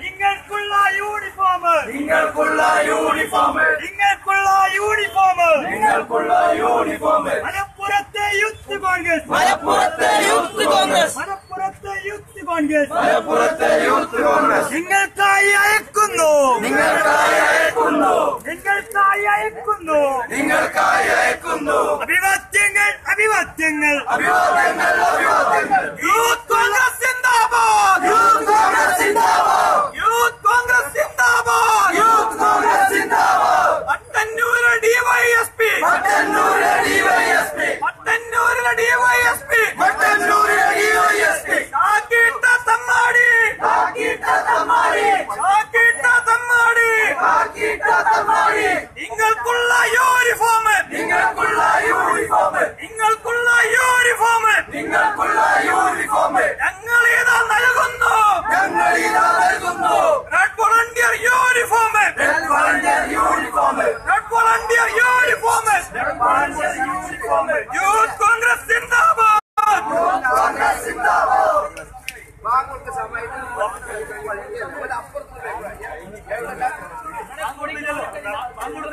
നിങ്ങൾക്കുള്ള യൂണിഫോം. നിങ്ങൾക്കുള്ള യൂണിഫോം. നിങ്ങൾക്കുള്ള യൂണിഫോം. നിങ്ങൾക്കുള്ള യൂണിഫോം. മലപ്പുറത്തെ യൂത്ത് കോൺഗ്രസ്. മലപ്പുറത്തെ യൂത്ത് കോൺഗ്രസ്. മലപ്പുറത്തെ യൂത്ത് കോൺഗ്രസ്. മലപ്പുറത്തെ യൂത്ത് കോൺഗ്രസ്. നിങ്ങൾക്കായി അയക്കുന്നു. നിങ്ങൾക്കായി അയക്കുന്നു. നിങ്ങൾക്കായി അയക്കുന്നു. നിങ്ങൾക്കായി അയക്കുന്നു. അഭിവാദ്യങ്ങൾ അഭിവാദ്യങ്ങൾ. അഭിവാദ്യങ്ങൾ അഭിവാദ്യങ്ങൾ യൂത്ത് കോൺഗ്രസ് സിന്ദാബാദ് യൂത്ത് കോൺഗ്രസ് സിന്ദാബാദ് യൂത്ത് കോൺഗ്രസ് സിന്ദാബാദ് യൂത്ത് കോൺഗ്രസ് സിന്ദാബാദ് Pattannur D Y S P മട്ടന്നൂരിലെ ഡിവൈഎസ്പി പട്ടന്നൂരിലെ ഡിവൈഎസ്പി മട്ടന്നൂരിലെ ഡിവൈഎസ്പി കാക്കിട്ട തമ്മാടി കാക്കിട്ട തമ്മാടി കാക്കിട്ട തമ്മാടി കാക്കിട്ട തമ്മാടി നിങ്ങൾക്കുള്ള യൂണിഫോം നിങ്ങൾക്കുള്ള യൂണിഫോം നിങ്ങൾക്കുള്ള യൂണിഫോം നിങ്ങൾക്കുള്ള യൂണിഫോം ഞങ്ങൾ ഇതാ നൽകുന്നു. ഞങ്ങൾ ഇതാ നൽകുന്നു. Red volunteer uniform red volunteer uniform red volunteer uniform red volunteer uniform youth Congress സിന്ദാബാദ് യൂത്ത് കോൺഗ്രസ് സിന്ദാബാദ് അങ്ങോട്ട്